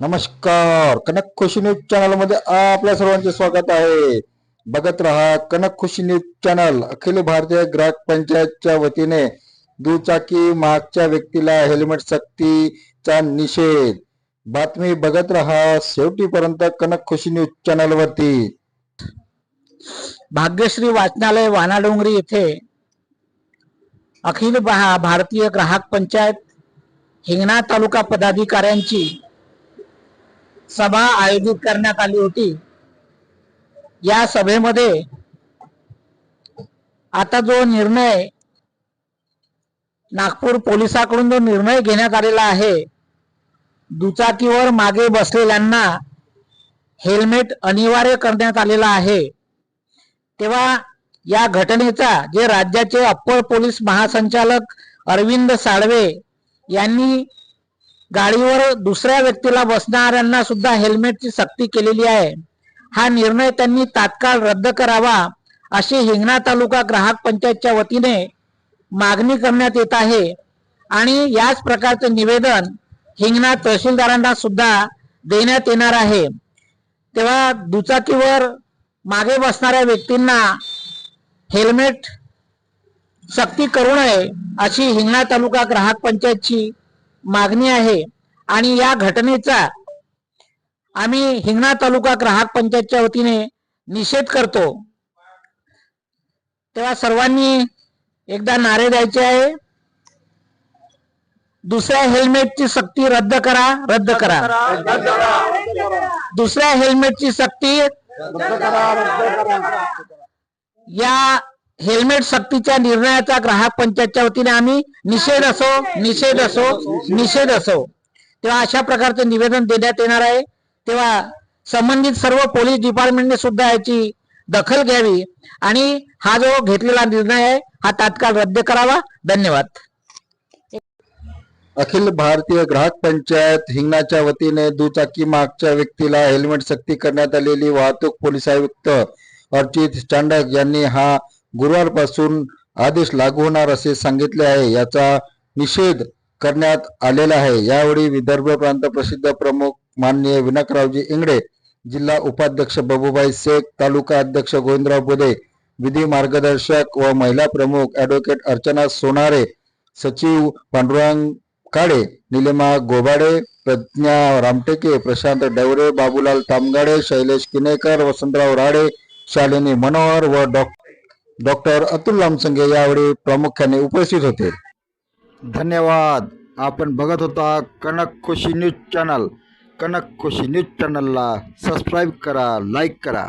नमस्कार. कनक खुशी न्यूज चॅनलमध्ये आपल्या सर्वांचे स्वागत आहे. बघत रहा कनक खुशी न्यूज चॅनल अखिल भारतीय ग्राहक पंचायतच्या वतीने दुचाकी मागच्या व्यक्तीला हेल्मेट सक्तीचा निषेध. बातमी बघत रहा शेवटीपर्यंत कनक खुशी न्यूज चॅनल वरती. भाग्यश्री वाचनालय वानाडोंगरी येथे अखिल भारतीय ग्राहक पंचायत हिंगणा तालुका पदाधिकाऱ्यांची सभा आयोजित करण्यात आली होती. या सभेमध्ये आता जो निर्णय नागपूर पोलिसाकडून जो निर्णय घेण्यात आलेला आहे दुचाकीवर मागे बसलेल्यांना हेल्मेट अनिवार्य करण्यात आलेला आहे. तेव्हा या घटनेचा जे राज्याचे अप्पर पोलीस महासंचालक अरविंद साळवे यांनी गाडीवर दुसऱ्या व्यक्तीला बसणाऱ्यांना सुद्धा हेल्मेटची सक्ती केलेली आहे. हा निर्णय त्यांनी तात्काळ रद्द करावा अशी हिंगणा तालुका ग्राहक पंचायतच्या वतीने मागणी करण्यात येत आहे. आणि याच प्रकारचे निवेदन हिंगणा तहसीलदारांना सुद्धा देण्यात येणार आहे. तेव्हा दुचाकीवर मागे बसणाऱ्या व्यक्तींना हेल्मेट सक्ती करू नये अशी हिंगणा तालुका ग्राहक पंचायतची मागणी आहे. आणि या घटनेचा आम्ही हिंगणा तालुका ग्राहक पंचायतच्या वतीने निषेध करतो. तेव्हा सर्वांनी एकदा नारे द्यायचे आहे. दुसऱ्या हेल्मेटची सक्ती रद्द करा रद्द करा. दुसऱ्या हेल्मेटची सक्ती या हेल्मेट सक्तीच्या निर्णयाचा ग्राहक पंचायतच्या वतीने आम्ही निषेध असो निषेध असो निषेध असो. तेव्हा अशा प्रकारचे निवेदन देण्यात येणार आहे. तेव्हा संबंधित सर्व पोलीस डिपार्टमेंटने सुद्धा याची दखल घ्यावी आणि हा जो घेतलेला निर्णय आहे हा तात्काळ रद्द करावा. धन्यवाद. अखिल भारतीय ग्राहक पंचायत हिंगणाच्या वतीने दुचाकी मागच्या व्यक्तीला हेल्मेट सक्ती करण्यात आलेली वाहतूक पोलीस आयुक्त अर्जित चांडक यांनी हा गुरुवारपासून आदेश लागू होणार असे सांगितले आहे याचा निषेध करण्यात आलेला आहे. यावेळी विदर्भ प्रांत प्रसिद्ध प्रमुख माननीय विनायकरावजी इंगडे जिल्हा उपाध्यक्ष बाबूभाई शेख तालुका अध्यक्ष गोविंदराव बोदे विधी मार्गदर्शक व महिला प्रमुख ऍडव्होकेट अर्चना सोनारे सचिव पांडुरंग काळे निलिमा गोबाडे प्रज्ञा रामटेके प्रशांत डवरे बाबूलाल तामगाडे शैलेश किनेकर वसंतराव राडे शालिनी मनोहर व डॉ- डॉक्टर अतुल लामसंगे यावेळी प्रामुख्याने उपस्थित होते. धन्यवाद. आपण बघत होता Kanak Khushi news channel. Kanak Khushi news चॅनलला सबस्क्राईब करा लाईक करा.